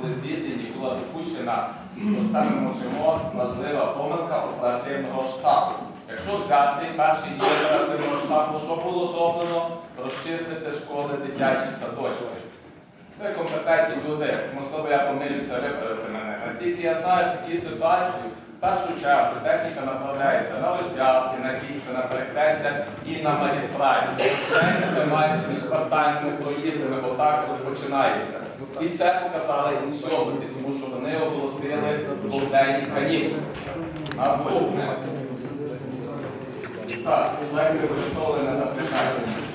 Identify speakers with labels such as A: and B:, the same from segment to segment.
A: були звільнені, була допущена, ми можемо важлива помилка оперативного штабу. Якщо взяти перші дії оперативного штабу, що було зроблено? Розчистити школи, дитячі садочки. Ви компетентні люди, можливо, я помилюся, виправити мене. Наскільки я знаю, в такій ситуації в першу чергу техніка направляється на розв'язки, на кільця, на перехрестя і на магістраті. Ще займається міжквартальними проїздами, бо так розпочинається. І це показали інші області, тому що вони оголосили дводенні канікули. Наступне. Так, легкі використовували на запитання.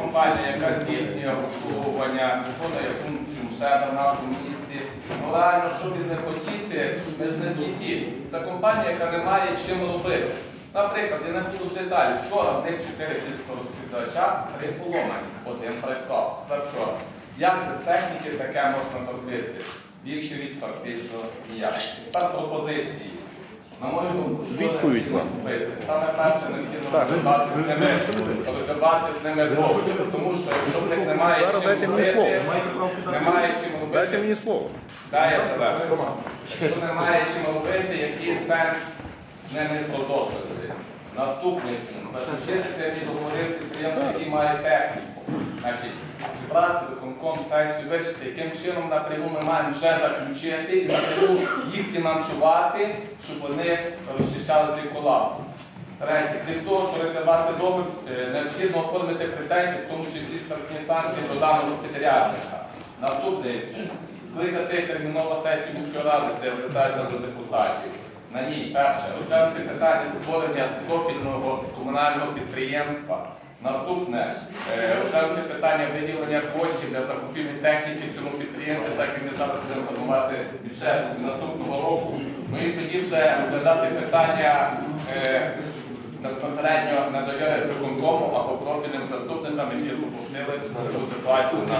A: Компанія, яка здійснює обслуговування, виконує функцію МШЕ на нашому місці. Ну, реально, що від не хотіти, ми ж не сліпі. Це компанія, яка не має чим робити. Наприклад, я наведу деталі. Вчора в цих чотири розпідача три поломані, один працював. Це вчора. Як без техніки таке можна зробити? Відповідь фактично ніяк. Тепер пропозиції. На мою думку, що
B: Відповідь вам.
A: Саме перше необхідно розібрати з ними, розібрати з ними. Тому що якщо в них немає
B: Зараз
A: чим
B: дайте мені
A: робити,
B: слово.
A: немає чим
B: Дайте
A: робити,
B: мені слово.
A: дай я завершу. Якщо немає чим робити, який сенс з ними продовжувати? Наступний пункт. Заключити прямі договори з підприємством, який має техніку. Значить, зібрати виконком сесію, вирішити, яким чином напряму ми маємо вже заключити і напряму їх фінансувати, щоб вони розчищали цей колапс. Третє, крім того, що розірвати договір, е, необхідно оформити претензії, в тому числі штрафні санкції до даного підрядника. Наступний пункт. Скликати термінову сесію міської ради, це я звертаюся до депутатів. На ній перше розглянути питання створення профільного комунального підприємства. Наступне е, питання виділення коштів для закупівлі техніки в цьому підприємстві, так як ми зараз будемо формувати бюджет наступного року. Ну і тоді вже розглядати питання е, безпосередньо на довіри виконкому або профільним заступникам, які допустили цю ситуацію на